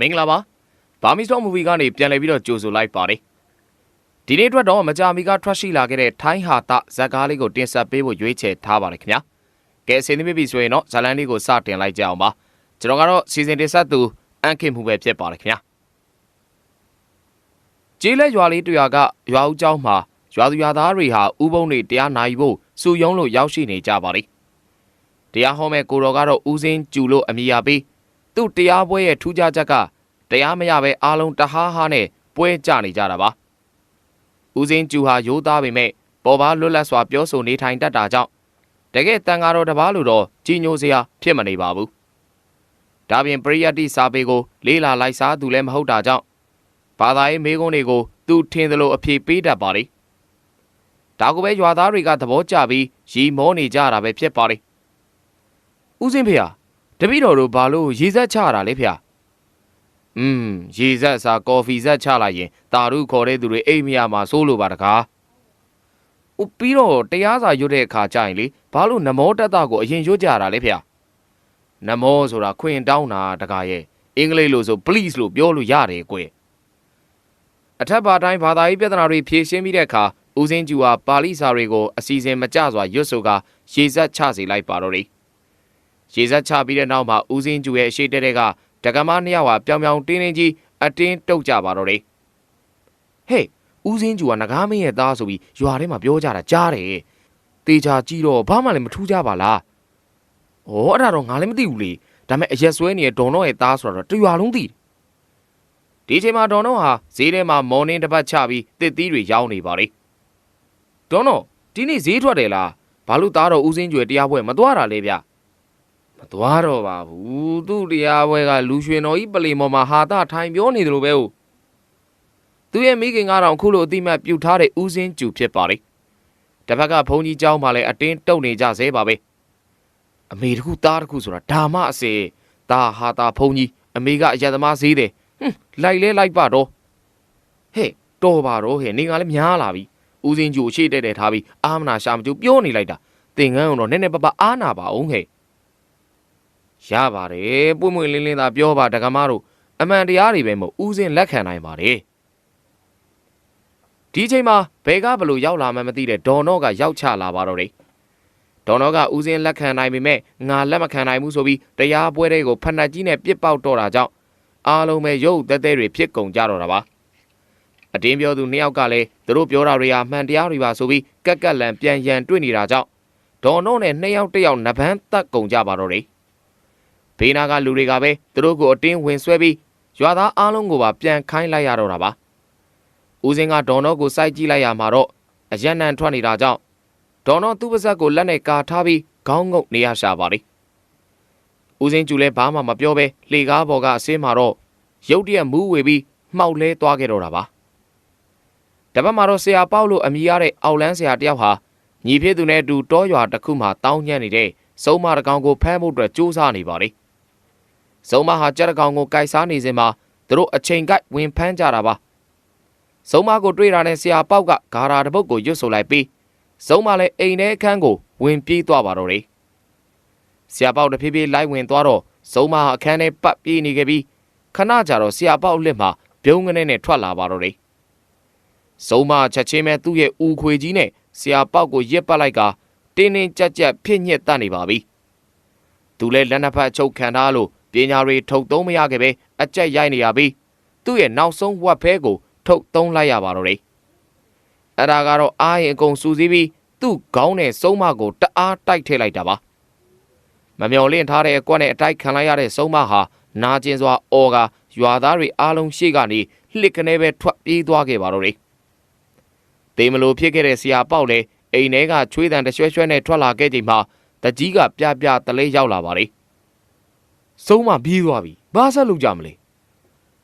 မင်္ဂလာပါဘာမီစတော့မူဗီကနေပြန်လည်ပြီးတော့ကြိုဆိုလိုက်ပါတယ်ဒီနေ့အတွက်တော့မကြာမီကထွက်ရှိလာခဲ့တဲ့ထိုင်းဟာတဇက်ကားလေးကိုတင်ဆက်ပေးဖို့ရွေးချယ်ထားပါတယ်ခင်ဗျာကဲအစီအစဉ်ပြပြီဆိုရင်တော့ဇာလန်လေးကိုစတင်လိုက်ကြအောင်ပါကျွန်တော်ကတော့စီစဉ်တင်ဆက်သူအန်ခင်မှုပဲဖြစ်ပါတယ်ခင်ဗျာကျေးလက်ရွာလေးတရွာကရွာဦးကျောင်းမှာရွာသူရွာသားတွေဟာဥပုံတွေတရားနိုင်ဖို့စုယုံလို့ရောက်ရှိနေကြပါတယ်တရားဟောမဲ့ကိုတော်ကတော့ဦးစင်းကျူလို့အမည်ရပြီး သူ့တရားပွဲရဲ့ထူးခြားချက်ကတရားမရပဲအားလုံးတဟားဟားနဲ့ပွဲကြနေကြတာပါဦးစင်းကျူဟာရိုးသားပေမဲ့ပေါ်ပါလွတ်လပ်စွာပြောဆိုနေထိုင်တတ်တာကြောင့်တကယ်တန်ဃာတော်တစ်ပါးလို့တော့ကြီးညိုစရာဖြစ်မနေပါဘူးဒါပြင်ပရိယတ်တိစာပေကို လေးလာလိုက်စားသူလည်းမဟုတ်တာကြောင့်ဘာသာရေးမေးခွန်းတွေကိုသူထင်သလိုအဖြေပေးတတ်ပါလေဒါကိုပဲရွာသားတွေကသဘောကျပြီးရီမောနေကြတာပဲဖြစ်ပါလေဦးစင်းဖေဟာ တပည့်တော်တို့ဘာလို့ရေဆက်ချတာလဲဖေဟာอืมရေဆက်စာကော်ဖီဆက်ချလိုက်ရင်တာရုခေါ်တဲ့သူတွေအိမ်မရမှာစိုးလို့ပါတကားဥပြီးတော့တရားစာရွတ်တဲ့အခါကျရင်လေဘာလို့နမောတတကိုအရင်ရွတ်ကြတာလဲဖေဟာနမောဆိုတာခွင်တောင်းတာတကားရဲ့အင်္ဂလိပ်လိုဆို please လို့ပြောလို့ရတယ်ကွယ်အထက်ပါတိုင်းဘာသာရေးပြဿနာတွေဖြေရှင်းပြီးတဲ့အခါဦးစင်းကျူဟာပါဠိစာတွေကိုအစီအစဉ်မကျစွာရွတ်ဆိုကရေဆက်ချစေလိုက်ပါတော့တယ် ရေဆက်ချပြီးတဲ့နောက်မှာဦးစင်းကျူရဲ့အရှိတက်တဲ့ကဒကမနှစ်ယောက်ဟာပြောင်ပြောင်တင်းတင်းကြီးအတင်းတုတ်ကြပါတော့တယ်ဟေးဦးစင်းကျူကငကားမင်းရဲ့သားဆိုပြီးရွာထဲမှာပြောကြတာကြားတယ်တေချာကြည့်တော့ဘာမှလည်းမထူးကြပါလားဩအဲ့ဒါတော့ငါလည်းမသိဘူးလေဒါပေမဲ့အရက်ဆွဲနေတဲ့ဒေါ်တော့ရဲ့သားဆိုတော့တရွာလုံးသိတယ်ဒီချိန်မှာဒေါ်တော့ဟာဈေးထဲမှာမော်နင်းတစ်ပတ်ချပြီးတစ်သီးတွေရောင်းနေပါလေဒေါ်တော့ဒီနေ့ဈေးထွက်တယ်လားဘာလို့သားတော်ဦးစင်းကျွယ်တရားပွဲမသွားတာလဲဗျ မသွားတော့ပါဘူးသူ့တရားပွဲကလူရွှင်တော်ကြီးပလီမော်မှာဟာတာထိုင်ပြောနေတယ်လို့ပဲဟုတ်သူရဲ့မိခင်ကတော့အခုလိုအတိမတ်ပြုတ်ထားတဲ့ဦးစင်းကျူဖြစ်ပါလေတစ်ဖက်ကဘုန်းကြီးเจ้าမှလည်းအတင်းတုတ်နေကြသေးပါပဲအမေတခုသားတခုဆိုတာဒါမှအစေဒါဟာတာဘုန်းကြီးအမေကအယက်သမားဈေးတယ်ဟွန်းလိုက်လဲလိုက်ပါတော့ဟဲ့တော်ပါတော့ဟဲ့နေကလည်းများလာပြီဦးစင်းကျူအရှိတဲ့တဲ့ထားပြီးအာမနာရှာမကျူပြောနေလိုက်တာသင်ငန်းကတော့နည်းနည်းပပအားနာပါအောင်ဟဲ့ ရပါတယ်ပွင့်ပွင့်လင်းလင်းသာပြောပါဒကမတို့အမှန်တရားတွေပဲမို့ဦးစင်းလက်ခံနိုင်ပါတယ်ဒီချိန်မှာဘဲကဘလို့ရောက်လာမှမသိတဲ့ဒေါ်နော့ကရောက်ချလာပါတော့တယ်ဒေါ်နော့ကဦးစင်းလက်ခံနိုင်ပေမဲ့ငါလက်မခံနိုင်ဘူးဆိုပြီးတရားပွဲတွေကိုဖက်နှက်ကြီးနဲ့ပြစ်ပေါက်တော့တာကြောင့်အားလုံးပဲရုပ်သက်သက်တွေဖြစ်ကုန်ကြတော့တာပါအတင်းပြောသူနှစ်ယောက်ကလည်းသူတို့ပြောတာတွေဟာမှန်တရားတွေပါဆိုပြီးကက်ကက်လန်ပြန်ရန်တွေ့နေတာကြောင့်ဒေါ်နော့နဲ့နှစ်ယောက်တစ်ယောက်နဗန်းတက်ကုန်ကြပါတော့တယ် ဘေးနာကလူတွေကပဲသူတို့ကိုအတင်းဝင်ဆွဲပြီးရွာသားအားလုံးကိုပါပြန်ခိုင်းလိုက်ရတော့တာပါဦးစင်းကဒေါ်နော့ကိုစိုက်ကြည့်လိုက်ရမှာတော့အယံနံထွက်နေတာကြောင့်ဒေါ်နော့သူ့ပါဇက်ကိုလက်နဲ့ကာထားပြီးခေါင်းငုပ်နေရရှာပါလေဦးစင်းကျူလဲဘာမှမပြောပဲလှေကားပေါ်ကအဆင်းမှာတော့ရုတ်တရက်မူးဝေပြီးမှောက်လဲသွားခဲ့တော့တာပါတပတ်မှာတော့ဆရာပေါက်လို့အမိရတဲ့အောက်လန်းဆရာတယောက်ဟာညီဖြစ်သူနဲ့အတူတောရွာတစ်ခုမှာတောင်းညံ့နေတဲ့စုံမတကောင်ကိုဖမ်းဖို့အတွက်စူးစမ်းနေပါလေ စုံမဟာကြက်တကောင်ကိုကိုက်စားနေစဉ်မှာသူတို့အချိန်ကိုက်ဝင်ဖမ်းကြတာပါစုံမကိုတွေ့တာနဲ့ဆရာပေါက်ကဂါရာတစ်ပုတ်ကိုရွတ်ဆိုလိုက်ပြီးစုံမလည်းအိမ်ထဲအခန်းကိုဝင်ပြေးသွားပါတော့တယ်ဆရာပေါက်တဖြည်းဖြည်းလိုက်ဝင်သွားတော့စုံမဟာအခန်းထဲပတ်ပြေးနေခဲ့ပြီးခဏကြာတော့ဆရာပေါက်လက်မှာပြုံးကနေနဲ့ထွက်လာပါတော့တယ်စုံမချက်ချင်းပဲသူ့ရဲ့ဦးခွေကြီးနဲ့ဆရာပေါက်ကိုရစ်ပတ်လိုက်ကတင်းတင်းကြပ်ကြပ်ဖြစ်ညစ်တတ်နေပါပြီသူလည်းလက်နှစ်ဖက်ချုပ်ခံထားလို့ပညာတွေထုတ်သုံးမရခဲ့ပဲအကြက်ရိုက်နေရပြီးသူ့ရဲ့နောက်ဆုံးဝက်ဖဲကိုထုတ်သုံးလိုက်ရပါတော့တယ်အဲ့ဒါကတော့အားရင်အကုန်စူးစီးပြီးသူ့ခေါင်းနဲ့စုံမကိုတအားတိုက်ထည့်လိုက်တာပါမမျော်လင့်ထားတဲ့အကွက်နဲ့အတိုက်ခံလိုက်ရတဲ့စုံမဟာနာကျင်စွာအော်ကရွာသားတွေအားလုံးရှေ့ကနေလှစ်ကနေပဲထွက်ပြေးသွားခဲ့ပါတော့တယ်တေမလို့ဖြစ်ခဲ့တဲ့ဆရာပေါက်လည်းအိမ်ထဲကချွေးတန်တရွှဲရွှဲနဲ့ထွက်လာခဲ့ချိန်မှာတကြီးကပြပြတလေးရောက်လာပါလေ စုံမပြေးသွားပြီဘာဆက်လုပ်ကြမလဲ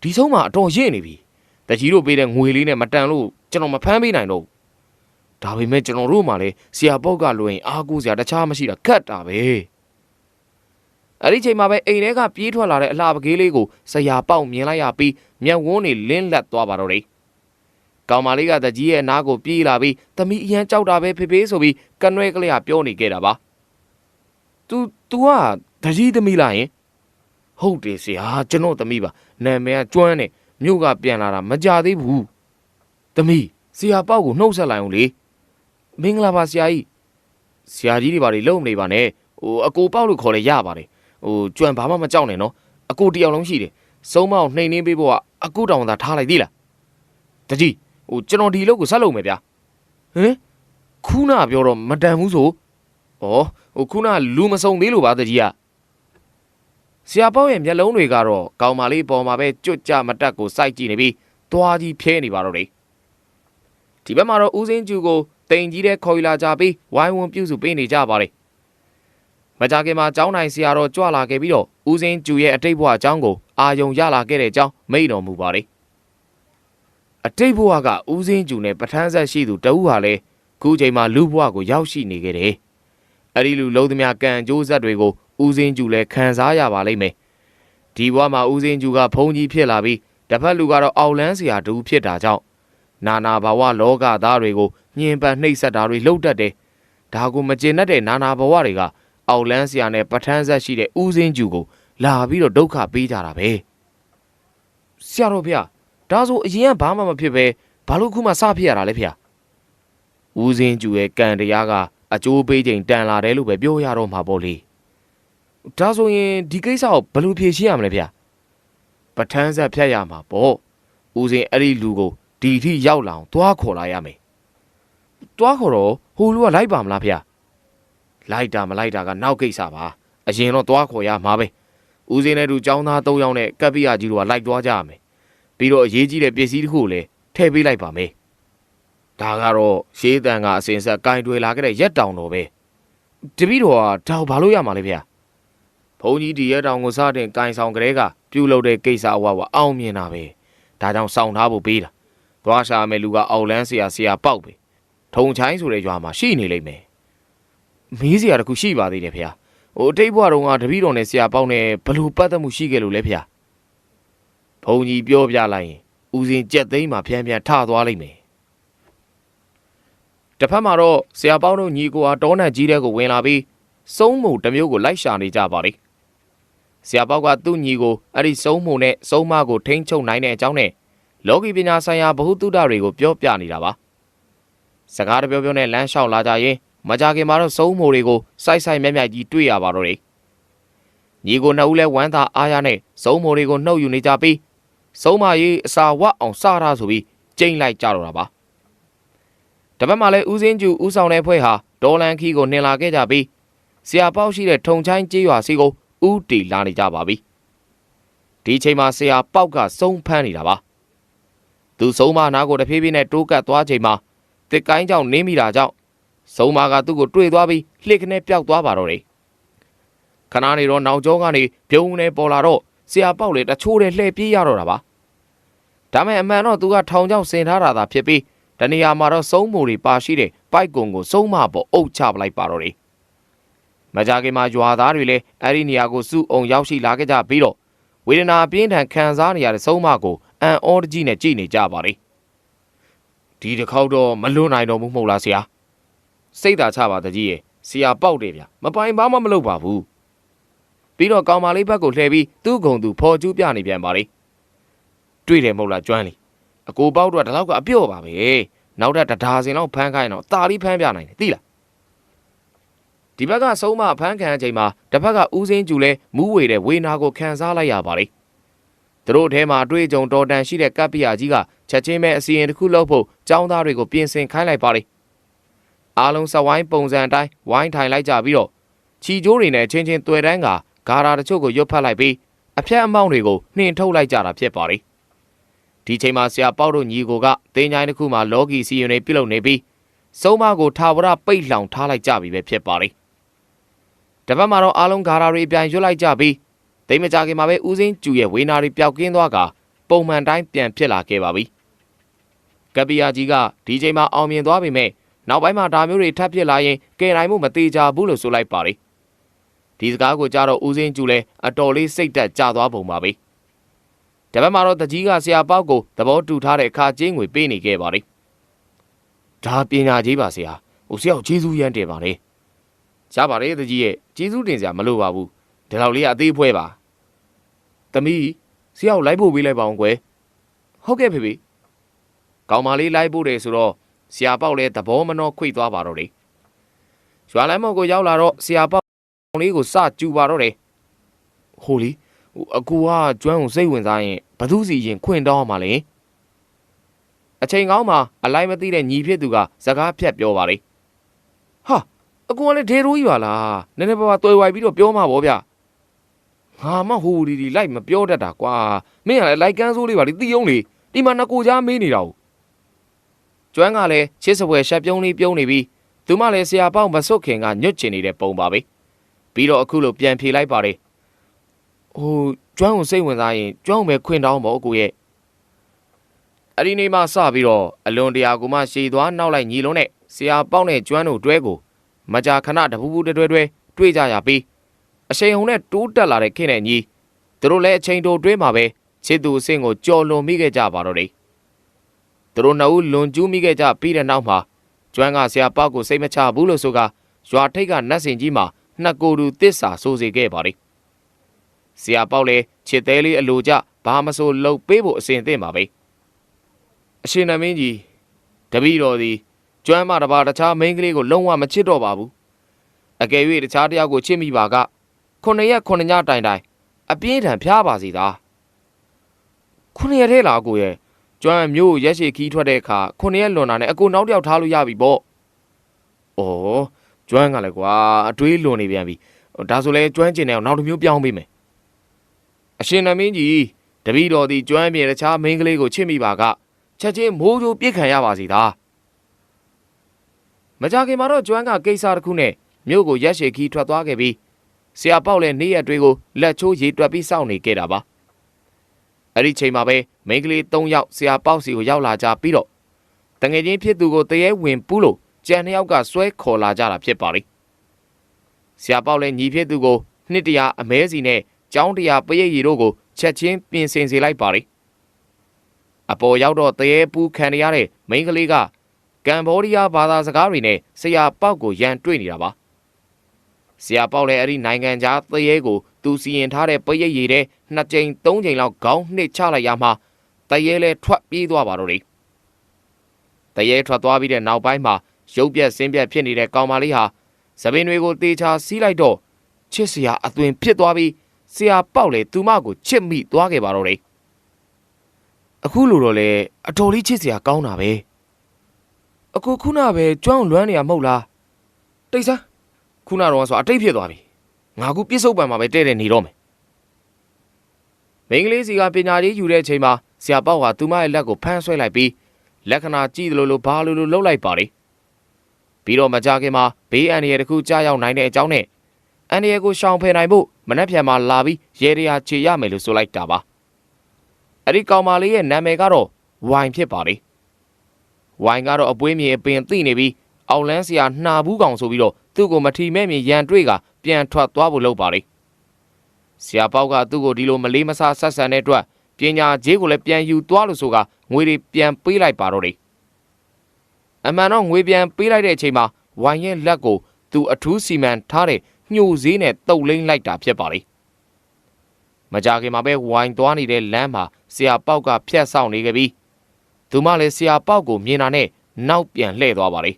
ဒီဆုံးမအတော်ရင့်နေပြီတကြီးတို့ပေးတဲ့ငွေလေးနဲ့မတန်လို့ကျွန်တော်မဖမ်းပေးနိုင်တော့ဘူးဒါပေမဲ့ကျွန်တော်တို့မှလည်းဆရာပေါက်ကလွင်အားကိုးစရာတခြားမရှိတာခက်တာပဲအဲ့ဒီချိန်မှာပဲအိမ်ထဲကပြေးထွက်လာတဲ့အလှပကေးလေးကိုဆရာပေါက်မြင်လိုက်ရပြီးမျက်ဝန်းတွေလင်းလက်သွားပါတော့တယ်ကောင်မလေးကတကြီးရဲ့နားကိုပြေးလာပြီးသမီးအရန်ကြောက်တာပဲဖေဖေဆိုပြီးကနွဲကလေးကပြောနေခဲ့တာပါ။ "तू तू ကတကြီးသမီးလားယင် ဟုတ်တယ်ဆရာကျွန်တော်သမီးပါနာမည်ကကျွမ်းနေမြို့ကပြန်လာတာမကြသေးဘူးသမီးဆရာပေါက်ကိုနှုတ်ဆက်လိုက်အောင်လေမင်္ဂလာပါဆရာကြီးဆရာကြီးတွေဘာတွေလုံမနေပါနဲ့ဟိုအကိုပေါက်လို့ခေါ်လဲရပါတယ်ဟိုကျွမ်းဘာမှမကြောက်နဲ့နော်အကိုတယောက်လုံးရှိတယ်စုံမအောင်နှိမ်နှင်းပေးဖို့ကအကိုတောင်သာထားလိုက်သေးလားတကြီးဟိုကျွန်တော်ဒီလုပ်ကိုဆက်လုပ်မယ်ဗျာဟင်ခုနပြောတော့မတန်ဘူးဆိုဩဟိုခုနလူမစုံသေးလို့ပါတကြီးက ဆရာပေါက်ရဲ့မျက်လုံးတွေကတော့ကောင်မလေးပေါ်မှာပဲကြွတ်ကြမတက်ကိုစိုက်ကြည့်နေပြီးသွားကြီးဖျဲနေပါတော့တယ်ဒီဘက်မှာတော့ဦးစင်းကျူကိုတိန်ကြီးတဲ့ခေါ်ယူလာကြပြီးဝိုင်းဝန်းပြုစုပေးနေကြပါတယ်မကြခင်မှာကျောင်းနိုင်ဆရာတော်ကြွလာခဲ့ပြီးတော့ဦးစင်းကျူရဲ့အတိတ်ဘဝအကြောင်းကိုအာယုံရလာခဲ့တဲ့အကြောင်းမိန့်တော်မူပါတယ်အတိတ်ဘဝကဦးစင်းကျူနဲ့ပထန်းဆက်ရှိသူတဦးဟာလည်းခုချိန်မှာလူဘဝကိုရောက်ရှိနေခဲ့တယ် အဲ့ဒီလူလုံးသမျှကံကြိုးဆက်တွေကိုဦးစင်းကျူလည်းခံစားရပါလိမ့်မယ်ဒီဘဝမှာဦးစင်းကျူကဘုံကြီးဖြစ်လာပြီးတစ်ဖက်လူကတော့အောက်လန်းစရာတူဖြစ်တာကြောင့်နာနာဘဝလောကသားတွေကိုညှဉ်းပန်းနှိပ်စက်တာတွေလှုပ်တတ်တယ်ဒါကိုမကျေနပ်တဲ့နာနာဘဝတွေကအောက်လန်းစရာနဲ့ပဋ္ဌာန်းဆက်ရှိတဲ့ဦးစင်းကျူကိုလာပြီးတော့ဒုက္ခပေးကြတာပဲဆရာတော်ဖေဒါဆိုအရင်ကဘာမှမဖြစ်ပဲဘာလို့ခုမှစဖြစ်ရတာလဲဖေဦးစင်းကျူရဲ့ကံတရားက အကျိုးပေးချိန်တန်လာတယ်လို့ပဲပြောရတော့မှာပေါ့လေ။ဒါဆိုရင်ဒီကိစ္စကိုဘယ်လိုဖြေရှင်းရမလဲဗျပထန်းဆက်ဖြတ်ရမှာပေါ့ဦးစင်အဲ့ဒီလူကိုဒီထိရောက်လာအောင်သွားခေါ်လာရမယ်သွားခေါ်တော့ဟိုလူကလိုက်ပါမလားဗျလိုက်တာမလိုက်တာကနောက်ကိစ္စပါအရင်တော့သွားခေါ်ရမှာပဲဦးစင်နဲ့တူចောင်းသား၃ယောက်နဲ့ကပ်ပိယကြီးတို့ကလိုက်သွားကြရမယ်ပြီးတော့အရေးကြီးတဲ့ပစ္စည်းတစ်ခုကိုလည်းထည့်ပေးလိုက်ပါမယ် ဒါကတော့ရှေးတန်ကအစင်ဆက်ကင်တွေလာခဲ့တဲ့ရက်တောင်တော်ပဲတပည့်တော်ကဒါကိုဘာလို့ရမှာလဲဗျဘုန်းကြီးဒီရဲတောင်ကိုစတင်ကင်ဆောင်ကလေးကပြုတ်လုပ်တဲ့ကိစ္စအဝဝအောင်မြင်တာပဲဒါကြောင့်စောင့်ထားဖို့ပေးတာသွားရှာမယ်လူကအောက်လန်းဆရာဆရာပေါက်ပဲထုံချိုင်းဆိုတဲ့ရွာမှာရှိနေလိမ့်မယ်မီးဆရာတခုရှိပါသေးတယ်ဖေဟိုအတိတ်ဘဝတုန်းကတပည့်တော်နဲ့ဆရာပေါက်နဲ့ဘလို့ပတ်သက်မှုရှိခဲ့လို့လဲဖေဘုန်းကြီးပြောပြလိုက်ရင်ဦးစင်ကြက်သိမ်းမှာဖြန်းဖြန်းထသွားလိမ့်မယ် တစ်ဖက်မှာတော့ဆရာပေါက်တို့ညီကိုဟာတောနတ်ကြီးတဲ့ကိုဝင်လာပြီးစုံးမှုတစ်မျိုးကိုလိုက်ရှာနေကြပါလေဆရာပေါက်ကသူ့ညီကိုအဲ့ဒီစုံးမှုနဲ့စုံးမကိုထိန်းချုပ်နိုင်တဲ့အကြောင်းနဲ့လောကီပညာဆိုင်ရာဗဟုသုတတွေကိုပြောပြနေတာပါစကားတပြောပြောနဲ့လမ်းလျှောက်လာကြရင်မကြခင်မှာတော့စုံးမှုတွေကိုစိုက်စိုက်မြက်မြက်ကြီးတွေ့ရပါတော့တယ်ညီကိုနှစ်ဦးလဲဝမ်းသာအားရနဲ့စုံးမှုတွေကိုနှုတ်ယူနေကြပြီးစုံးမကြီးအစာဝတ်အောင်စတာဆိုပြီးကျိန်လိုက်ကြတော့တာပါ တပတ်မှလည်းဦးစင်းကျူဦးဆောင်တဲ့ဖွဲ့ဟာဒေါ်လန်ခီကိုနှင်လာခဲ့ကြပြီးဆရာပေါက်ရှိတဲ့ထုံချိုင်းကျေးရွာစီကိုဥတီလာနေကြပါပြီဒီချိန်မှာဆရာပေါက်ကစုံဖမ်းနေတာပါသူစုံမနာကိုတဖြည်းဖြည်းနဲ့တိုးကပ်သွားချိန်မှာတစ်ကိုင်းကြောင့်နင်းမိတာကြောင့်စုံမကသူ့ကိုတွေ့သွားပြီးလှစ်ခနဲ့ပျောက်သွားပါတော့တယ်ခဏနေတော့နောက်ကျောကနေပြုံးနေပေါ်လာတော့ဆရာပေါက်လေတချိုးတဲ့လှည့်ပြေးရတော့တာပါဒါမဲ့အမှန်တော့သူကထောင်ချောင်းဆင်ထားတာသာဖြစ်ပြီး တနေရာမှာတော့စုံမူတွေပါရှိတဲ့ပိုက်ကုံကိုစုံမပေါ်အုပ်ချပလိုက်ပါတော့တယ်မကြခင်မှာရွာသားတွေလည်းအဲ့ဒီနေရာကိုစုအုံရောက်ရှိလာခဲ့ကြပြီးတော့ဝေဒနာအပြင်းထန်ခံစားနေရတဲ့ဆုံးမကိုအန်အောတကြီးနဲ့ကြည်နေကြပါလေဒီတစ်ခေါက်တော့မလွတ်နိုင်တော့ဘူးမဟုတ်လားဆရာစိတ်သာချပါတကြီးရဲ့ဆရာပေါက်တယ်ဗျမပိုင်ဘာမှမလုပ်ပါဘူးပြီးတော့ကောင်မလေးဘက်ကိုလှည့်ပြီးသူ့ဂုံသူဖော်ကျူးပြနေပြန်ပါလေတွေ့တယ်မဟုတ်လားကျွမ်းလီ အကိုပေါက်တော့ဒီလောက်ကအပြော့ပါပဲနောက်ထပ်တဒါစင်လောက်ဖမ်းခိုင်းတော့တာလီဖမ်းပြနိုင်တယ်သိလားဒီဘက်ကဆုံးမဖမ်းခံအချိန်မှာတစ်ဖက်ကဦးစင်းကျူလဲမူးဝေတဲ့ဝေနာကိုခံစားလိုက်ရပါလေသူတို့အထဲမှာအတွေ့အကြုံတော်တန်ရှိတဲ့ကပ်ပိယာကြီးကချက်ချင်းပဲအစီရင်တစ်ခုလုပ်ဖို့ចောင်းသားတွေကိုပြင်ဆင်ခိုင်းလိုက်ပါလေအားလုံးစဝိုင်းပုံစံအတိုင်းဝိုင်းထိုင်လိုက်ကြပြီးတော့ခြီကျိုးတွေနဲ့ချင်းချင်းတွေ့တန်းကဂါရာတချို့ကိုရွတ်ဖတ်လိုက်ပြီးအဖြတ်အမောင်းတွေကိုနှင်ထုတ်လိုက်ကြတာဖြစ်ပါလေ ဒီချိန်မှာဆရာပေါက်တို့ညီကိုကတင်းချိုင်းတစ်ခုမှာလော်ဂီစီရင်တွေပြုတ်လုံနေပြီးစုံမကိုထာဝရပိတ်လောင်ထားလိုက်ကြပြီပဲဖြစ်ပါလေတပတ်မှာတော့အားလုံးဂါရာတွေအပြန်ရွတ်လိုက်ကြပြီးတိတ်မကြခင်မှာပဲဦးစင်းကျူရဲ့ဝေနာတွေပျောက်ကင်းသွားကပုံမှန်တိုင်းပြန်ဖြစ်လာခဲ့ပါပြီကပီယာကြီးကဒီချိန်မှာအောင်မြင်သွားပေမဲ့နောက်ပိုင်းမှာဒါမျိုးတွေထပ်ဖြစ်လာရင်ကယ်နိုင်မှုမသေးကြဘူးလို့ဆိုလိုက်ပါလေဒီစကားကိုကြားတော့ဦးစင်းကျူလည်းအတော်လေးစိတ်တက်ကြသွားပုံပါပဲ တပတ်မှာတော့တကြီးကဆရာပေါက်ကိုသဘောတူထားတဲ့အခါကျင်းငွေပေးနေခဲ့ပါလေဒါပညာကြီးပါဆရာဟိုဆရာကိုကျေးဇူးရမ်းတင်ပါလေရပါတယ်တကြီးရဲ့ကျေးဇူးတင်စရာမလိုပါဘူးဒီလောက်လေးကအသေးဖွဲပါသမီးဆရာကိုလိုက်ဖို့ပေးလိုက်ပါအောင်ကွယ်ဟုတ်ကဲ့ဖေဖေကောင်မလေးလိုက်ဖို့တယ်ဆိုတော့ဆရာပေါက်လည်းသဘောမနှောခွေသွားပါတော့တယ်ရွာလမ်းမော်ကိုရောက်လာတော့ဆရာပေါက်ကောင်လေးကိုစကြူပါတော့တယ်ဟိုလီ ဟိုအကူကကျွမ်းကိုစိတ်ဝင်စားရင်ဘသူစီရင်ခွင့်တောင်းအောင်မလဲအချိန်ကောင်းမှာအလိုက်မသိတဲ့ညီဖြစ်သူကစကားဖြတ်ပြောပါလေဟာအကူကလည်းဒေရိုးကြီးပါလားနည်းနည်းပါးပါတွေ့ဝိုက်ပြီးတော့ပြောမှာဗောဗျငါမှဟိုဒီဒီလိုက်မပြောတတ်တာကွာမင်းကလည်းလိုက်ကန်းစိုးလေးပါလေတီးအောင်လေဒီမှာနှစ်ကိုကြားမေးနေတာကျွမ်းကလည်းချစ်စပွဲရှက်ပြုံးလေးပြုံးနေပြီးသူမလည်းဆရာပေါက်မစွတ်ခင်ကညွတ်ချင်နေတဲ့ပုံပါပဲပြီးတော့အခုလိုပြန်ဖြေလိုက်ပါတယ် ဟိုကျွမ်းကိုစိတ်ဝင်စားရင်ကျွမ်းကိုပဲခွင်တောင်းပေါ့ကိုရဲ့အဲ့ဒီနေ့မှစပြီးတော့အလွန်တရာကိုမှရှည်သွားနောက်လိုက်ညီလုံးနဲ့ဆရာပေါက်နဲ့ကျွမ်းတို့တွဲကိုမကြာခဏတပူပူတွဲတွဲတွဲတွေ့ကြရပြီးအရှိန်ဟုန်နဲ့တိုးတက်လာတဲ့ခင်နဲ့ညီသူတို့လည်းအချိန်တိုတွင်းမှာပဲချစ်သူအဆင့်ကိုကြော်လွန်မိခဲ့ကြပါတော့တယ်သူတို့နှစ်ဦးလွန်ကျူးမိခဲ့ကြပြီးတဲ့နောက်မှာကျွမ်းကဆရာပေါက်ကိုစိတ်မချဘူးလို့ဆိုကရွာထိပ်ကနတ်စင်ကြီးမှာနှစ်ကိုယ်တူတစ္ဆာဆိုစေခဲ့ပါလေ ဆရာပေါက်လည်းချစ်သေးလေးအလိုကြဘာမဆိုလှုပ်ပေးဖို့အစဉ်အသင့်ပါပဲအရှင်နမင်းကြီးတပည့်တော်သည်ကျွမ်းမတစ်ပါးတခြားမိန်းကလေးကိုလုံးဝမချစ်တော့ပါဘူးအကယ်၍တခြားတစ်ယောက်ကိုချစ်မိပါကခုနှစ်ရက်ခုနှစ်ညတိုင်တိုင်အပြင်းထန်ဖျားပါစီသားခုနှစ်ရက်ထဲလားကိုရဲ့ကျွမ်းမျိုးရက်ရှည်ခီးထွက်တဲ့အခါခုနှစ်ရက်လွန်တာနဲ့အကိုနောက်တစ်ယောက်ထားလို့ရပြီပေါ့။အော်ကျွမ်းကလည်းကွာအတွေးလွန်နေပြန်ပြီ။ဒါဆိုလဲကျွမ်းကျင်တဲ့အောင်နောက်တစ်မျိုးပြောင်းပေးမယ်။ အရှင်နမင်းကြီးတပည့်တော်ဒီကျွမ်းမြေတခြားမိန်းကလေးကိုချစ်မိပါကချက်ချင်းမိုးကြိုးပြစ်ခံရပါစီသား။မကြခင်မှာတော့ကျွမ်းကကိစ္စတစ်ခုနဲ့မြို့ကိုရက်ရှည်ခီးထွက်သွားခဲ့ပြီးဆရာပေါက်လည်းနေ့ရက်တွေကိုလက်ချိုးရေတွက်ပြီးစောင့်နေခဲ့တာပါ။အဲ့ဒီချိန်မှာပဲမိန်းကလေး၃ယောက်ဆရာပေါက်စီကိုရောက်လာကြပြီးတော့တငယ်ချင်းဖြစ်သူကိုတရေဝင်ပူးလို့ကြံနှစ်ယောက်ကဆွဲခေါ်လာကြတာဖြစ်ပါလိမ့်ဆရာပေါက်လည်းညီဖြစ်သူကိုနှစ်တရာအမဲစီနဲ့ ကျောင်းတရာပရိတ်ရီတို့ကိုချက်ချင်းပြင်ဆင်စေလိုက်ပါလိမ့်အပေါ်ရောက်တော့တရေပူးခံရတဲ့မိန်းကလေးကကမ်ဘောဒီးယားဘာသာစကားတွေနဲ့ဆရာပေါက်ကိုရန်တွေ့နေတာပါဆရာပေါက်လည်းအဲ့ဒီနိုင်ငံခြားတရေကိုသူစီရင်ထားတဲ့ပရိတ်ရီတဲ့နှစ်ကြိမ်သုံးကြိမ်လောက်ခေါင်းနှစ်ချလိုက်ရမှတရဲလဲထွက်ပြေးသွားပါတော့တယ်တရဲထွက်သွားပြီးတဲ့နောက်ပိုင်းမှာရုပ်ပြက်ဆင်းပြက်ဖြစ်နေတဲ့ကောင်မလေးဟာသပင်တွေကိုတေချာစီးလိုက်တော့ချစ်စရာအသွင်ဖြစ်သွားပြီး ဆရာပေါက်လေသူမကိုချစ်မိသွားခဲ့ပါတော့တယ်အခုလိုတော့လေအတော်လေးချစ်စရာကောင်းတာပဲအခုခုနပဲကျွမ်းလွမ်းနေရမဟုတ်လားတိတ်ဆန်းခုနတော့ဆိုအတိတ်ဖြစ်သွားပြီငါကူပြစ်စုံပံမှာပဲတဲ့တဲ့နေတော့မယ်မိန်းကလေးစီကပညာရေးယူတဲ့အချိန်မှာဆရာပေါက်ဟာသူမရဲ့လက်ကိုဖမ်းဆွဲလိုက်ပြီးလက္ခဏာကြည့်တယ်လို့လို့ဘာလို့လို့လှုပ်လိုက်ပါလေပြီးတော့မကြခင်မှာဘေးအန္တရာယ်တစ်ခုကြားရောက်နိုင်တဲ့အကြောင်းနဲ့အန္တရာယ်ကိုရှောင်ဖယ်နိုင်ဖို့ မနှက်ဖြန်မှာလာပြီးရေရရာခြေရမယ်လို့ဆိုလိုက်တာပါအဲ့ဒီကောင်မလေးရဲ့နာမည်ကတော့ဝိုင်ဖြစ်ပါလေဝိုင်ကတော့အပွေးမြေအပင်သိနေပြီးအောက်လန်းဆရာနှာဘူးကောင်ဆိုပြီးတော့သူ့ကိုမထီမဲ့မြေရန်တွေ့ကပြန်ထွက်သွားဖို့လုပ်ပါလေဆရာပေါက်ကသူ့ကိုဒီလိုမလေးမစားဆက်ဆံတဲ့အတွက်ပညာဂျေးကိုလည်းပြန်ယူသွားလို့ဆိုကငွေတွေပြန်ပေးလိုက်ပါတော့တယ်။အမှန်တော့ငွေပြန်ပေးလိုက်တဲ့အချိန်မှာဝိုင်ရဲ့လက်ကိုသူအထူးစီမံထားတဲ့ ညှို့စည်းနဲ့တုပ်လိမ့်လိုက်တာဖြစ်ပါလေ။မကြခင်မှာပဲဝိုင်သွားနေတဲ့လမ်းမှာဆရာပေါက်ကဖြတ်ဆောင်နေခဲ့ပြီးသူမလည်းဆရာပေါက်ကိုမြင်တာနဲ့နောက်ပြန်လှည့်သွားပါလေ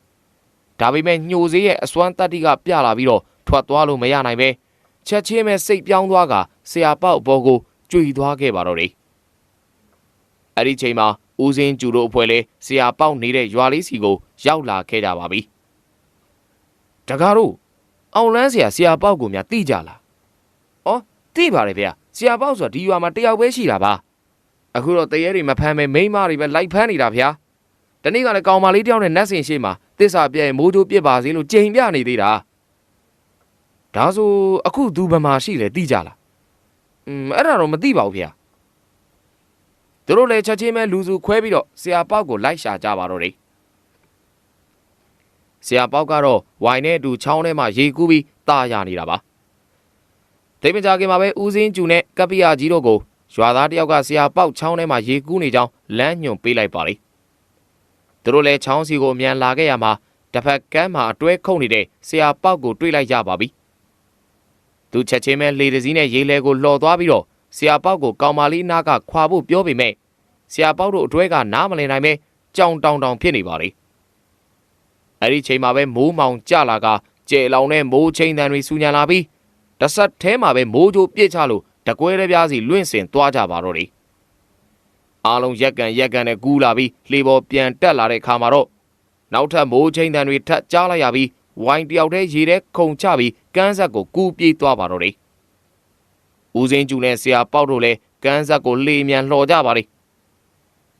။ဒါပေမဲ့ညှို့စည်းရဲ့အစွမ်းတတ္တိကပြလာပြီးတော့ထွက်သွားလို့မရနိုင်ပဲချက်ချင်းပဲစိတ်ပြောင်းသွားကဆရာပေါက်အပေါ်ကိုကြွေသွားခဲ့ပါတော့တယ်။အဲ့ဒီချိန်မှာဦးစင်းကျူတို့အဖွဲ့လဲဆရာပေါက်နေတဲ့ရွာလေးစီကို ရောက်လာခဲ့ကြပါပြီ။တကားတို့ အောင်လန်းဆရာဆရာပေါက်ကိုများတိကြလား။အော်တိပါတယ်ဗျာ။ဆရာပေါက်ဆိုတာဒီရွာမှာတယောက်ပဲရှိတာပါ။အခုတော့တရေတွေမဖမ်းမဲမိန်းမတွေပဲလိုက်ဖမ်းနေတာဗျာ။တနေ့ကလည်းကောင်မလေးတယောက်နဲ့နတ်စင်ရှိမှာတစ္ဆာပြဲမိုးချိုးပြစ်ပါစေလို့ကြိမ်ပြနေသေးတာ။ဒါဆိုအခုသူဘယ်မှာရှိလဲတိကြလား။อืมအဲ့ဒါတော့မသိပါဘူးဗျာ။သူတို့လည်းချက်ချင်းပဲလူစုခွဲပြီးတော့ဆရာပေါက်ကိုလိုက်ရှာကြပါတော့တယ်။ ဆရာပေါက်ကတော့ဝိုင်နဲ့အတူချောင်းထဲမှာရေကူးပြီးတာယာနေတာပါ။တိတ်မကြခင်မှာပဲဦးစင်းကျူနဲ့ကပ္ပိယကြီးတို့ကိုရွာသားတယောက်ကဆရာပေါက်ချောင်းထဲမှာရေကူးနေကြောင်းလမ်းညွှန်ပေးလိုက်ပါလေ။သူတို့လည်းချောင်းစီကိုအမြန်လာခဲ့ရမှာတစ်ဖက်ကမ်းမှာအတွဲခုန်နေတဲ့ဆရာပေါက်ကိုတွေ့လိုက်ကြပါပြီ။သူချက်ချင်းပဲလေတစည်းနဲ့ရေလဲကိုလှော်သွားပြီးတော့ဆရာပေါက်ကိုကောင်မလေးနားကခွာဖို့ပြောပေမဲ့ဆရာပေါက်တို့အတွဲကနားမလည်နိုင်ပဲကြောင်တောင်တောင်ဖြစ်နေပါလေ အဲ့ဒီချိန်မှာပဲမိုးမောင်ကြလာကကျဲလောင်တဲ့မိုးချိန်တန်တွေစူညံလာပြီးတစ်ဆက်ထဲမှာပဲမိုးကြိုးပြစ်ချလို့တကွဲတပြားစီလွင့်စင်သွားကြပါတော့တယ်အားလုံးရက်ကန်ရက်ကန်နဲ့ကူးလာပြီးလှေပေါ်ပြန်တက်လာတဲ့ခါမှာတော့နောက်ထပ်မိုးချိန်တန်တွေထပ်ကြားလိုက်ရပြီးဝိုင်းတယောက်တည်းရေထဲခုန်ချပြီးကန်းဆက်ကိုကူးပြေးသွားပါတော့တယ်ဦးစင်းကျူနဲ့ဆရာပေါက်တို့လည်းကန်းဆက်ကိုလေမြန်လှော်ကြပါလေ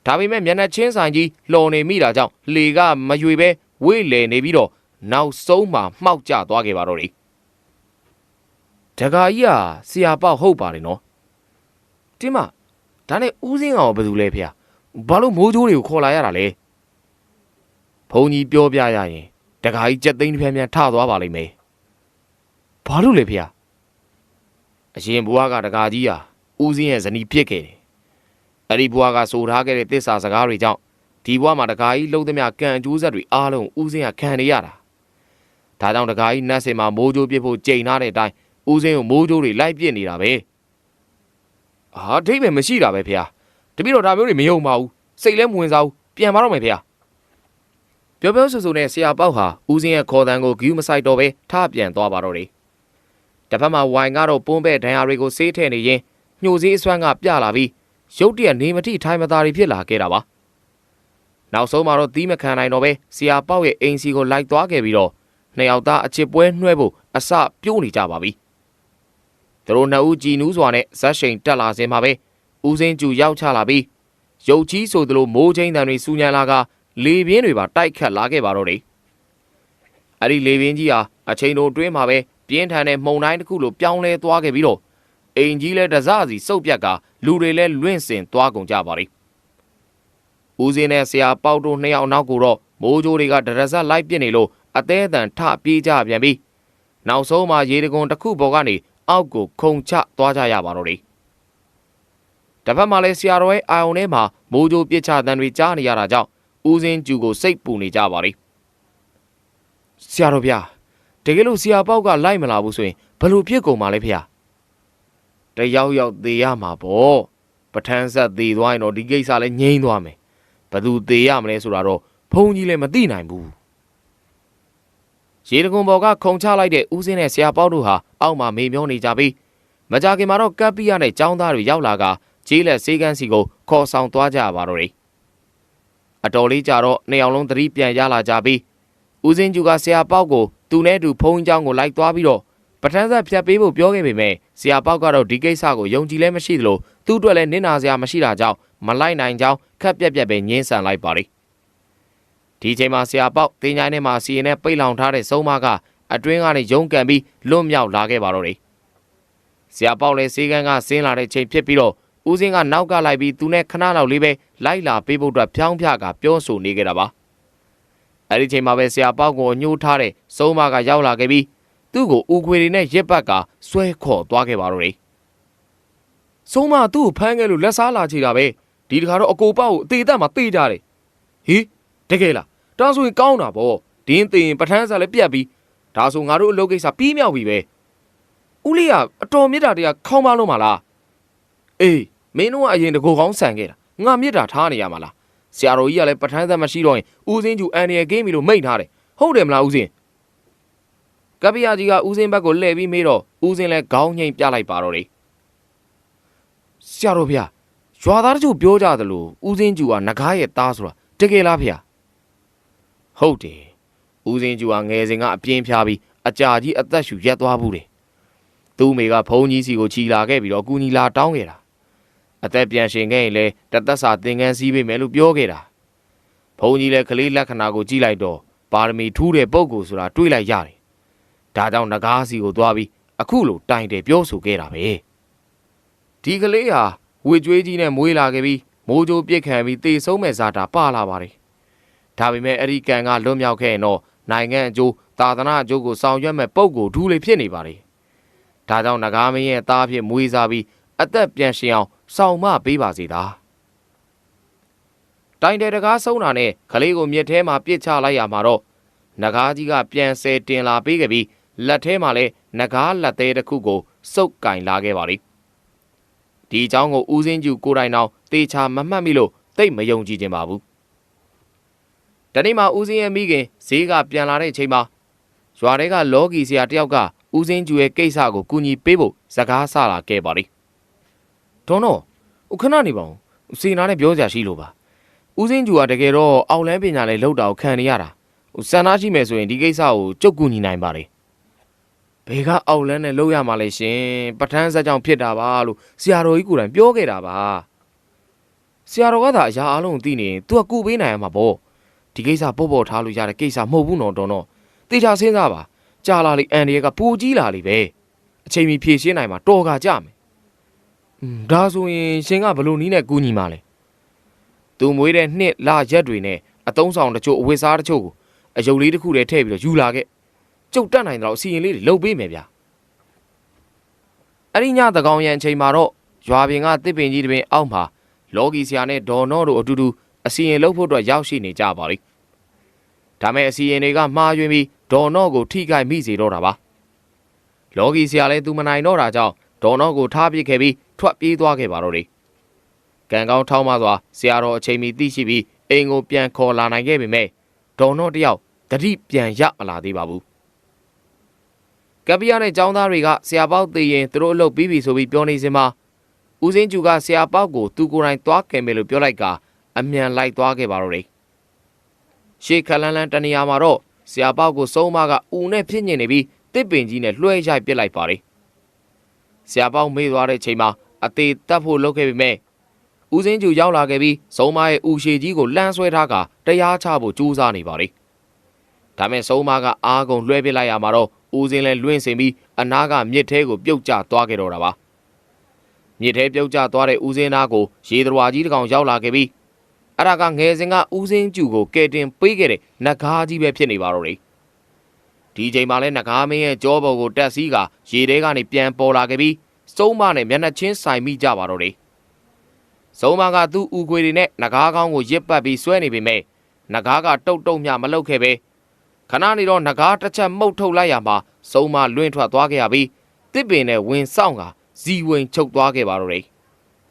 ဒါပေမဲ့မျက်နှာချင်းဆိုင်ကြီးလှော်နေမိတာကြောင့်လေကမရွေပဲ ဝေ့လေနေပြီးတော့နောက်ဆုံးမှမှောက်ကျသွားခဲ့ပါတော့တယ်တခါကြီးကဆရာပေါက်ဟုတ်ပါတယ်နော်တင်းမဒါနဲ့ဦးစင်းကောင်ကဘယ်သူလဲဖေ။ဘာလို့မိုးကြိုးတွေကိုခေါ်လာရတာလဲဘုံကြီးပြောပြရရင်တခါကြီးကြက်သိန်းတစ်ဖက်ပြန်ထသွားပါလိမ့်မယ်ဘာလို့လဲဖေ။အရင်ဘွားကတခါကြီးဟာဦးစင်းရဲ့ဇနီးပြစ်ခဲ့တယ်အဲ့ဒီဘွားကဆိုထားခဲ့တဲ့တစ္ဆာစကားတွေကြောင့် ဒီဘွားမှာတခါကြီးလုံးသမျှကံအကျိုးဆက်တွေအားလုံးဦးစင်းကခံနေရတာဒါကြောင့်တခါကြီးနတ်စင်မှာမိုးကြိုးပြစ်ဖို့ကြိမ်ထားတဲ့အတိုင်းဦးစင်းကိုမိုးကြိုးတွေလိုက်ပြစ်နေတာပဲအာအထိတ်ပဲမရှိတာပဲဖေ။တပည့်တော်ဒါမျိုးတွေမယုံပါဘူးစိတ်လည်းမဝင်စားဘူးပြန်ပါတော့မယ်ဖေ။ပြောပြောဆိုဆိုနဲ့ဆရာပေါက်ဟာဦးစင်းရဲ့ခေါ်တန်းကိုဂယူးမဆိုင်တော့ပဲထပြန်သွားပါတော့တယ်။တစ်ဖက်မှာဝိုင်ကတော့ပွန်းပဲ့ဒဏ်ရာတွေကိုဆေးထည့်နေရင်ညှို့စည်းအစွမ်းကပြလာပြီးရုတ်တရက်နေမတိထိုင်မသားတွေဖြစ်လာခဲ့တာပါ။ နောက်ဆုံးမှာတော့သီးမခံနိုင်တော့ပဲဆရာပေါက်ရဲ့အိမ်စီကိုလိုက်သွားခဲ့ပြီးတော့နှစ်ယောက်သားအချစ်ပွဲနှွဲဖို့အစပြိုးနေကြပါပြီ။သူတို့နှစ်ဦးကြည်နူးစွာနဲ့ဇက်ရှိန်တက်လာစင်မှာပဲဦးစင်းကျူရောက်ချလာပြီးရုတ်ကြီးဆိုသလိုမိုးချင်းတန်တွေစူညံလာကလေပြင်းတွေပါတိုက်ခတ်လာခဲ့ပါတော့တယ်။အဲ့ဒီလေပြင်းကြီးဟာအချိန်တိုတွင်းမှာပဲပြင်းထန်တဲ့မှုန်တိုင်းတစ်ခုလိုပြောင်းလဲသွားခဲ့ပြီးတော့အိမ်ကြီးလဲတစစီစုပ်ပြက်ကလူတွေလဲလွင့်စင်သွားကုန်ကြပါလိမ့်။ ဦးစင်းနဲ့ဆရာပေါက်တို့နှစ်ယောက်နောက်ကိုတော့မိုးကြိုးတွေကဒရဇက်လိုက်ပြစ်နေလို့အသေးအတန်ထပြေးကြပြန်ပြီးနောက်ဆုံးမှာရေတကွန်တစ်ခုပေါ်ကနေအောက်ကိုခုန်ချသွားကြရပါတော့တယ်။တစ်ဖက်မှာလည်းဆရာတော်ရဲ့အာယုံထဲမှာမိုးကြိုးပြစ်ချတန်တွေကြားနေရတာကြောင့်ဦးစင်းကျူကိုစိတ်ပူနေကြပါလိမ့်။ဆရာတော်ဗျာတကယ်လို့ဆရာပေါက်ကလိုက်မလာဘူးဆိုရင်ဘယ်လိုဖြစ်ကုန်မှာလဲဖေ။တယောက်ယောက်သေးရမှာပေါ့။ပထန်းဆက်သေးသွားရင်တော့ဒီကိစ္စလည်းငြိမ်းသွားမယ်။ ဘသူသေးရမလဲဆိုတာတော့ဘုံကြီးလည်းမသိနိုင်ဘူးရေတကွန်ပေါ်ကခုံချလိုက်တဲ့ဦးစင်းနဲ့ဆရာပေါတို့ဟာအောက်မှာမေမျောနေကြပြီးမကြခင်မှာတော့ကပ်ပိယနဲ့ចောင်းသားတွေရောက်လာကကြေးလက်စေးကန်းစီကိုခေါ်ဆောင်သွားကြပါတော့တယ်အတော်လေးကြာတော့နှစ်ယောက်လုံးသတိပြန်ရလာကြပြီးဦးစင်းကျူကဆရာပေါကိုသူနဲ့အတူဖုံးချောင်းကိုလိုက်သွားပြီးတော့ ပထန်းဆက်ဖြတ်ပေးဖို့ပြောခဲ့ပေမဲ့ဆရာပေါက်ကတော့ဒီကိစ္စကိုယုံကြည်လဲမရှိသလိုသူ့အတွက်လည်းနင့်နာစရာမရှိတာကြောင့်မလိုက်နိုင်ကြောင်းခက်ပြက်ပြက်ပဲငင်းဆန်လိုက်ပါလိမ့်ဒီချိန်မှာဆရာပေါက်တင်ချိုင်းထဲမှာစီရင်နဲ့ပိတ်လောင်ထားတဲ့စုံမကအတွင်းကနေရုံးကန်ပြီးလွတ်မြောက်လာခဲ့ပါတော့တယ်ဆရာပေါက်လည်းစေကန်းကဆင်းလာတဲ့ချိန်ဖြစ်ပြီးတော့ဦးစင်းကနောက်ကလိုက်ပြီးသူနဲ့ခဏလောက်လေးပဲလိုက်လာပေးဖို့အတွက်ဖြောင်းဖြကပြောဆိုနေကြတာပါအဲ့ဒီချိန်မှာပဲဆရာပေါက်ကိုညှိုးထားတဲ့စုံမကရောက်လာခဲ့ပြီး သူ့ကိုဦးခွေတွေနဲ့ရက်ပတ်ကဆွဲခေါ်သွားခဲ့ပါတော့တယ်။ဆုံးမသူ့ကိုဖမ်းခဲ့လို့လက်စားလာချေတာပဲဒီတခါတော့အကိုပေါ့ကိုအသေးသက်မှတေးကြတယ်။ဟေးတကယ်လားဒါဆိုရင်ကောင်းတာပေါ့ဒင်းသေးရင်ပထန်းစားလည်းပြက်ပြီးဒါဆိုငါတို့အလုပ်ကိစ္စပြီးမြောက်ပြီပဲ။ဦးလေးကအတော်မြစ်တာတရားခေါင်းပါလို့မလား။အေးမင်းတို့ကအရင်တကူကောင်းဆန်ခဲ့တာငါမြစ်တာထားနေရမှာလား။ဆရာတော်ကြီးကလည်းပထန်းသက်မရှိတော့ရင်ဦးစင်းကျူအန်ရယ်ဂိမ်းမီလို့မိတ်ထားတယ်ဟုတ်တယ်မလားဦးစင်း ကပ္ပိယကြီးကဦးစင်းဘက်ကိုလှည့်ပြီးမေးတော့ဦးစင်းလည်းခေါင်းငိမ့်ပြလိုက်ပါတော့တယ်ဆရာတော်ဗျာရွာသားတို့ပြောကြသလိုဦးစင်းကျူကငကားရဲ့သားဆိုတာတကယ်လားဗျာဟုတ်တယ်ဦးစင်းကျူကငယ်စဉ်ကအပြင်းဖျားပြီးအကြာကြီးအသက်ရှူရက်သွားဘူးတယ်သူ့မိကဘုံကြီးစီကိုခြီလာခဲ့ပြီးတော့ကူညီလာတောင်းခဲ့တာအသက်ပြန်ရှင်ခဲ့ရင်လည်းတသက်စာသင်ကန်းစည်းပေးမယ်လို့ပြောခဲ့တာဘုံကြီးလည်းကလေးလက္ခဏာကိုကြည့်လိုက်တော့ပါရမီထူးတဲ့ပုံကိုဆိုတာတွေးလိုက်ရတယ် ဒါကြောင့်ငကားစီကိုသွားပြီးအခုလိုတိုင်တယ်ပြောဆိုခဲ့တာပဲဒီကလေးဟာဝေကျွေးကြီးနဲ့မွေးလာခဲ့ပြီးမိုးကြိုးပြစ်ခံပြီးတေဆုံးမဲ့ဇာတာပါလာပါတယ်ဒါပေမဲ့အဲ့ဒီကံကလွတ်မြောက်ခဲ့ရင်တော့နိုင်ငံအကျိုးသာသနာအကျိုးကိုဆောင်ရွက်မဲ့ပုံကိုဒူးလေးဖြစ်နေပါတယ်ဒါကြောင့်ငကားမင်းရဲ့သားဖြစ်မွေးစားပြီးအသက်ပြန်ရှင်အောင်ဆောင်မပေးပါစေသာတိုင်တယ်တကားဆုံးတာနဲ့ကလေးကိုမြစ်ထဲမှာပြစ်ချလိုက်ရမှာတော့ငကားကြီးကပြန်ဆဲတင်လာပေးခဲ့ပြီး လက်ထဲမှာလည်းနဂါးလက်သေးတစ်ခုကိုစုပ်ကင်လာခဲ့ပါလိဒီဒီအကြောင်းကိုဦးစင်းကျူကိုယ်တိုင်တောင်တေချာမမှတ်မိလို့သိပ်မယုံကြည်ခြင်းပါဘူးတနေ့မှဦးစင်းရဲ့မိခင်ဈေးကပြန်လာတဲ့အချိန်မှာရွာထဲကလော်ဂီဆရာတယောက်ကဦးစင်းကျူရဲ့ကိစ္စကိုကူညီပေးဖို့စကားဆလာခဲ့ပါလိဒေါ်တော့ဦးခဏနေပါဦးစေနာနဲ့ပြောကြရှိလို့ပါဦးစင်းကျူကတကယ်တော့အောက်လန်းပညာလေးလောက်တာကိုခံနေရတာဟိုစံနာရှိမယ်ဆိုရင်ဒီကိစ္စကိုကြုတ်ကူညီနိုင်ပါလေ ဘေကအောက်လန်းနဲ့လောက်ရမှာလေရှင်ပထန်းဆက်ကြောင့်ဖြစ်တာပါလို့ဆရာတော်ကြီးကိုယ်တိုင်ပြောခဲ့တာပါဆရာတော်ကသာအရာအလုံးသိနေရင် तू ကကူပေးနိုင်ရမှာပေါ့ဒီကိစ္စပေါ့ပေါ့ထားလို့ရတဲ့ကိစ္စမဟုတ်ဘူးနော်တော်တော့တေချာစဉ်းစားပါကြာလာလေအန်ဒီရဲ့ကပူကြီးလာလေပဲအချိန်မီဖြည့်ရှင်းနိုင်မှာတော်ကကြမယ်อืมဒါဆိုရင်ရှင်ကဘယ်လိုနည်းနဲ့ကူညီမှာလဲသူမွေးတဲ့နှစ်လရက်တွေနဲ့အတုံးဆောင်တချို့အဝတ်စားတချို့ကိုအယုတ်လေးတစ်ခုတည်းထည့်ပြီးတော့ယူလာခဲ့ ကျုပ်တက်နိုင်တော့အစီရင်လေးတွေလုပ်ပေးမယ်ဗျာအဲ့ဒီညသကောင်ရံအချိန်မှာတော့ရွာပြင်ကတစ်ပင်ကြီးတစ်ပင်အောက်မှာလော်ဂီဆရာနဲ့ဒေါ်နော့တို့အတူတူအစီရင်လုပ်ဖို့အတွက်ရောက်ရှိနေကြပါလိမ့်ဒါမဲ့အစီရင်တွေကမှားယွင်းပြီးဒေါ်နော့ကိုထိခိုက်မိစေတော့တာပါလော်ဂီဆရာလည်းသူမနိုင်တော့တာကြောင့်ဒေါ်နော့ကိုထားပစ်ခဲ့ပြီးထွက်ပြေးသွားခဲ့ပါတော့တယ်ကံကောင်းထောင်းမစွာဆရာတော်အချိန်မီသိရှိပြီးအိမ်ကိုပြန်ခေါ်လာနိုင်ခဲ့ပေမဲ့ဒေါ်နော့တယောက်တတိပြန်ရမလာသေးပါဘူး ကပ္ပိယနဲ့ចောင်းသားတွေကဆရာပေါက်သေးရင်သူတို့အလုပ်ပြီးပြီဆိုပြီးပြောနေစင်မှာဦးစင်းကျူကဆရာပေါက်ကိုသူကိုယ်တိုင်သွားခဲ့မယ်လို့ပြောလိုက်ကအမြန်လိုက်သွားခဲ့ပါတော့တယ်ရှေးခလန်းလန်းတနေရာမှာတော့ဆရာပေါက်ကိုစုံမကဦးနဲ့ဖြစ်ညင်နေပြီးတစ်ပင်ကြီးနဲ့လွှဲရိုက်ပစ်လိုက်ပါတယ်ဆရာပေါက်မေ့သွားတဲ့ချိန်မှာအသေးတက်ဖို့လုပ်ခဲ့ပေမဲ့ဦးစင်းကျူရောက်လာခဲ့ပြီးစုံမရဲ့ဦးရှည်ကြီးကိုလှမ်းဆွဲထားကတရားချဖို့ကြိုးစားနေပါတယ်ဒါမဲ့စုံမကအားကုန်လွှဲပစ်လိုက်ရမှာတော့ ဦးစင်းလဲလွင့်စင်ပြီးအနားကမြစ်ထဲကိုပြုတ်ကျသွားခဲ့တော့တာပါမြစ်ထဲပြုတ်ကျသွားတဲ့ဦးစင်းသားကိုရေတရဝါကြီးတစ်ကောင်ရောက်လာခဲ့ပြီးအဲ့ဒါကငယ်စဉ်ကဦးစင်းကျူကိုကဲတင်ပေးခဲ့တဲ့နဂါးကြီးပဲဖြစ်နေပါတော့တယ်ဒီချိန်မှာလဲနဂါးမင်းရဲ့ကြောပေါ်ကိုတက်စီးကရေထဲကနေပြန်ပေါ်လာခဲ့ပြီးစုံမနဲ့မျက်နှာချင်းဆိုင်မိကြပါတော့တယ်စုံမကသူ့ဦးခွေတွေနဲ့နဂါးကောင်းကိုရစ်ပတ်ပြီးဆွဲနေပေမဲ့နဂါးကတုတ်တုတ်မြမလုပ်ခဲ့ပဲ ခဏနေတော့နဂါးတစ်ချက်မှုတ်ထုတ်လိုက်ရမှာစုံမလွင့်ထွက်သွားခဲ့ရပြီးတစ်ပင်နဲ့ဝင်ဆောင်ကဇီဝင်ချုပ်သွားခဲ့ပါတော့တယ်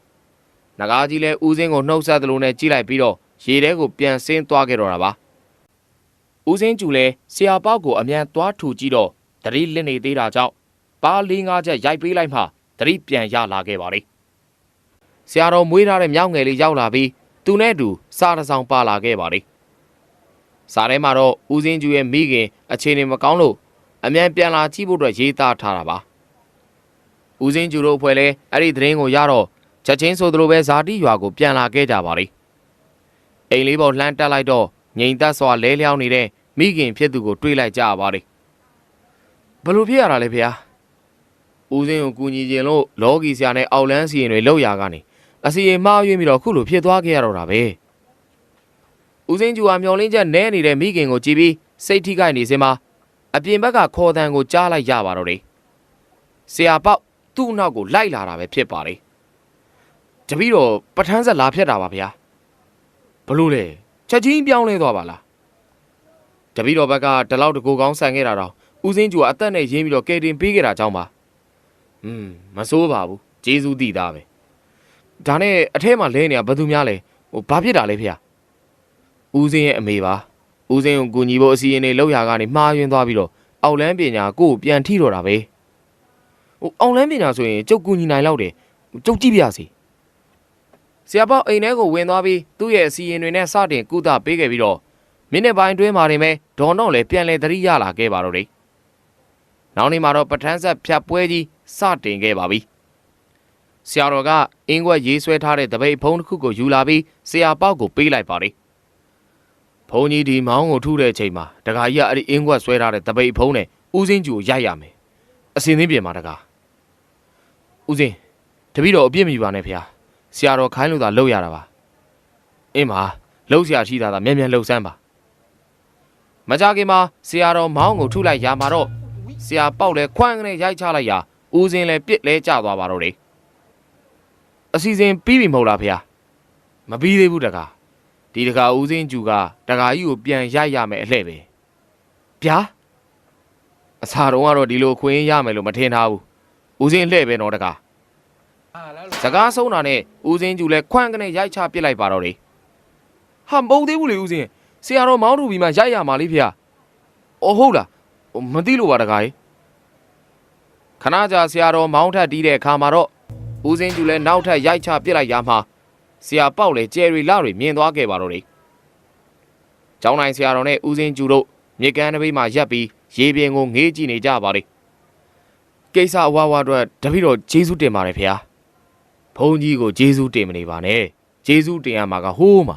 ။နဂါးကြီးလည်းဦးစင်းကိုနှုတ်ဆက်သလိုနဲ့ကြည့်လိုက်ပြီးတော့ရေထဲကိုပြန်ဆင်းသွားခဲ့တော့တာပါ။ဦးစင်းကျူလည်းဆရာပေါက်ကိုအမြန်သွားထူကြည့်တော့တတိလစ်နေသေးတာကြောင့်ပါးလေးငါးချက်ရိုက်ပေးလိုက်မှတတိပြန်ရလာခဲ့ပါလေ။ဆရာတော်မွေးထားတဲ့မြောက်ငယ်လေးရောက်လာပြီးသူနဲ့အတူစားတစ်ဆောင်ပါလာခဲ့ပါလေ။ စားထဲမှာတော့ဦးစင်းကျူရဲ့မိခင်အခြေအနေမကောင်းလို့အမြန်ပြန်လာကြည့်ဖို့အတွက်ရေးသားထားတာပါ။ဦးစင်းကျူတို့အဖွဲ့လည်းအဲ့ဒီသတင်းကိုရတော့ချက်ချင်းဆိုသလိုပဲဇာတိရွာကိုပြန်လာခဲ့ကြပါလိမ့်။အိမ်လေးပေါ်လှမ်းတက်လိုက်တော့ငိန်သက်စွာလဲလျောင်းနေတဲ့မိခင်ဖြစ်သူကိုတွေးလိုက်ကြပါလိမ့်။ဘလို့ဖြစ်ရတာလဲဖေ။ဦးစင်းကိုကူညီခြင်းလို့လော်ဂီဆရာနဲ့အောက်လန်းစီရင်တွေလောက်ရာကနေအစီရင်မှားယွင်းပြီးတော့ခုလိုဖြစ်သွားခဲ့ရတော့တာပဲ။ ဦးစင်းကျူဟာမျောလင်းချက်နဲနေတဲ့မိခင်ကိုကြည့်ပြီးစိတ်ထိခိုက်နေစင်မှာအပြင်ဘက်ကခေါ်တန်ကိုကြားလိုက်ရပါတော့တယ်။ဆရာပေါက်သူ့နောက်ကိုလိုက်လာတာပဲဖြစ်ပါလေ။တပည့်တော်ပထန်းဆက်လာဖြတ်တာပါဗျာ။ဘလို့လဲချက်ချင်းပြောင်းလဲသွားပါလား။တပည့်တော်ဘက်ကတလောက်တကူကောင်းဆန်ခဲ့တာတော့ဦးစင်းကျူကအသက်နဲ့ရင်းပြီးတော့ကယ်တင်ပေးခဲ့တာကြောင့်ပါ။อืมမစိုးပါဘူး။ဂျေဇူးတည်သားပဲ။ဒါနဲ့အထဲမှာလဲနေတာဘယ်သူများလဲ။ဟိုဘာဖြစ်တာလဲဖေ။ ဦးစင်းရဲ့အမေပါ။ဦးစင်းကိုကူညီဖို့အစီအရင်တွေလောက်ရာကနေမှားယွင်းသွားပြီးတော့အောက်လန်းပညာကိုကိုပြန်ထိတော့တာပဲဟိုအောက်လန်းပညာဆိုရင်ကျုပ်ကူညီနိုင်လောက်တယ်ကျုပ်ကြည့်ပြစီဆရာပေါက်အိမ်ထဲကိုဝင်သွားပြီးသူ့ရဲ့အစီအရင်တွေနဲ့စတင်ကုသပေးခဲ့ပြီးတော့မိနစ်ပိုင်းတွင်းမှာနေမဲ့ဒေါ်တော့လည်းပြန်လဲသတိရလာခဲ့ပါတော့တယ်နောက်နေ့မှာတော့ပထန်းဆက်ဖြတ်ပွဲကြီးစတင်ခဲ့ပါပြီဆရာတော်ကအင်းကွက်ရေးဆွဲထားတဲ့တပိတ်ဖုံးတစ်ခုကိုယူလာပြီးဆရာပေါက်ကိုပေးလိုက်ပါတယ် ဘုံကြီးဒီမောင်းကိုထုတဲ့အချိန်မှာတခါကြီးကအဲ့ဒီအင်းကွက်ဆွဲထားတဲ့တပိတ်ဖုံးနဲ့ဦးစင်းကျူကိုရိုက်ရမယ်အစင်းသင်းပြင်မှာတကားဦးစင်းတပည့်တော်အပြစ်မိပါနဲ့ဖေဟာဆရာတော်ခိုင်းလို့သာလှုပ်ရတာပါအင်းပါလှုပ်ဆရာရှိတာသာမြန်မြန်လှုပ်စမ်းပါမကြခင်မှာဆရာတော်မောင်းကိုထုလိုက်ရမှာတော့ဆရာပေါက်လဲခွန်းကနေရိုက်ချလိုက်ရာဦးစင်းလဲပြစ်လဲကျသွားပါတော့တယ်အစီအစဉ်ပြီးပြီမဟုတ်လားဖေဟာမပြီးသေးဘူးတကား ဒီတကာဦးစင်းကျူကတကာကြီးကိုပြန်ရိုက်ရမယ်အလှဲ့ပဲဗျာအစာတုံးကတော့ဒီလိုခွင်းရမယ်လို့မထင်ထားဘူးဦးစင်းလှဲ့ပဲတော့တကာစကားဆုံးတာနဲ့ဦးစင်းကျူလည်းခွန့်ကနေရိုက်ချပစ်လိုက်ပါတော့တယ်ဟာမဟုတ်သေးဘူးလေဦးစင်းဆရာတော်မောင်းတူပြီးမှရိုက်ရမှာလေဖေ။အော်ဟုတ်လားမသိလို့ပါတကားကြီးခဏကြာဆရာတော်မောင်းထက်တီးတဲ့အခါမှာတော့ဦးစင်းကျူလည်းနောက်ထပ်ရိုက်ချပစ်လိုက်ရမှာ ဆရာပေါက်လည်းကျယ်ရီလာတွေမြင်သွားခဲ့ပါတော့တယ်ကျောင်းနိုင်ဆရာတော်နဲ့ဦးစင်းကျူတို့မြေကမ်းတစ်ပိတ်မှာရက်ပြီးရေပြင်ကိုငေးကြည့်နေကြပါလေကိစ္စအဝါဝါအတွက်တပည့်တော်ဂျေစုတင်ပါတယ်ဖေ။ဘုန်းကြီးကိုဂျေစုတင်မနေပါနဲ့ဂျေစုတင်ရမှာကဟိုးမှာ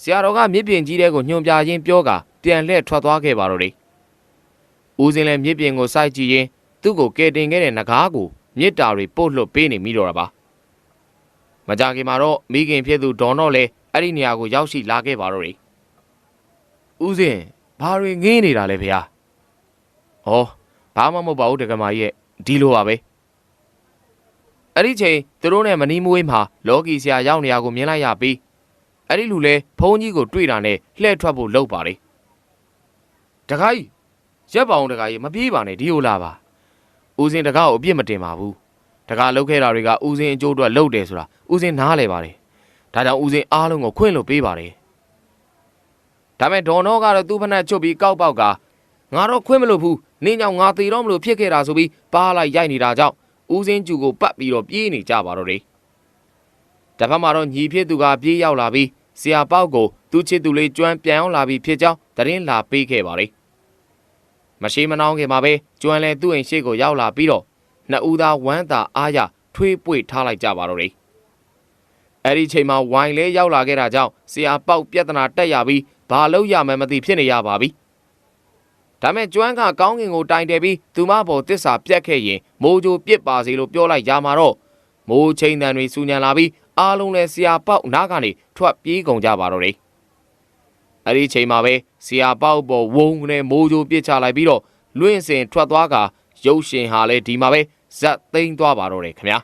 ဆရာတော်ကမြစ်ပြင်ကြီးတဲ့ကိုညွှန်ပြရင်းပြောကပြန်လှည့်ထွက်သွားခဲ့ပါတော့တယ်ဦးစင်းလည်းမြစ်ပြင်ကိုစိုက်ကြည့်ရင်းသူ့ကိုကယ်တင်ခဲ့တဲ့ငကားကိုမြစ်တာတွေပို့လွတ်ပေးနေမိတော့တာပါ မကြခင်မှာတော့မိခင်ဖြစ်သူဒေါ်တော့လည်းအဲ့ဒီနေရာကိုရောက်ရှိလာခဲ့ပါတော့တယ်ဦးစင်းဘာတွေငင်းနေတာလဲဖေဟာဟောဘာမှမဟုတ်ပါဘူးတက္ကမကြီးရဲ့ဒီလိုပါပဲအဲ့ဒီချိန်သူတို့နဲ့မနီးမွေးမှာလော်ကီဆရာရောက်နေရကိုမြင်လိုက်ရပြီးအဲ့ဒီလူလဲဖုန်းကြီးကိုတွေ့တာနဲ့လှည့်ထွက်ဖို့လုပ်ပါလေတခါကြီးရက်ပါအောင်တခါကြီးမပြေးပါနဲ့ဒီလိုလာပါဦးစင်တကားကိုအပြစ်မတင်ပါဘူး တကားလုတ်ခဲ့တာတွေကဦးစင်အကျိုးအတွက်လုပ်တယ်ဆိုတာဦးစင်နားလဲပါတယ်ဒါကြောင့်ဦးစင်အားလုံးကိုခွင့်လို့ပေးပါတယ်ဒါပေမဲ့ဒေါ်နောကတော့သူ့ဖက်နဲ့ချွတ်ပြီးကောက်ပေါက်ကငါတော့ခွင့်မလို့ဘူးနင်းကြောင့်ငါသေးတော့မလို့ဖြစ်ခဲ့တာဆိုပြီးပါလိုက်ရိုက်နေတာကြောင့်ဦးစင်းကျူကိုပတ်ပြီးတော့ပြေးနေကြပါတော့တယ်တစ်ဖက်မှာတော့ညီဖြစ်သူကပြေးရောက်လာပြီးဆရာပေါက်ကိုသူ့ချစ်သူလေးကျွမ်းပြန်အောင်လာပြီးဖြစ်ကြောင်းသတင်းလာပေးခဲ့ပါလေမရှိမနှောင်းခင်မှာပဲကျွမ်းလဲသူ့အိမ်ရှိကိုရောက်လာပြီးတော့ နှစ်ဦးသားဝမ်းသာအားရထွေးပွေထားလိုက်ကြပါတော့တယ်အဲ့ဒီချိန်မှာဝိုင်လဲရောက်လာခဲ့တာကြောင့်ဆရာပေါက်ပြဿနာတက်ရပြီးဘာလို့ရမှန်းမသိဖြစ်နေရပါပြီဒါမဲ့ကျွမ်းကကောင်းကင်ကိုတိုင်တယ်ပြီးသူမဘော်တစ္ဆာပြတ်ခဲ့ရင်မိုးကြိုပြစ်ပါစေလို့ပြောလိုက်ရမှာတော့မိုးချိန်တန်တွေစူညံလာပြီးအားလုံးလဲဆရာပေါက်နားကနေထွက်ပြေးကုန်ကြပါတော့တယ်အဲ့ဒီချိန်မှာပဲဆရာပေါက်ပေါ်ဝုန်းနဲ့မိုးကြိုပြစ်ချလိုက်ပြီးတော့လွင့်စင်ထွက်သွားက ရုပ်ရှင်ဟာလဲဒီမှာပဲဇက်သိမ်းသွားပါတော့တယ်ခင်ဗျာ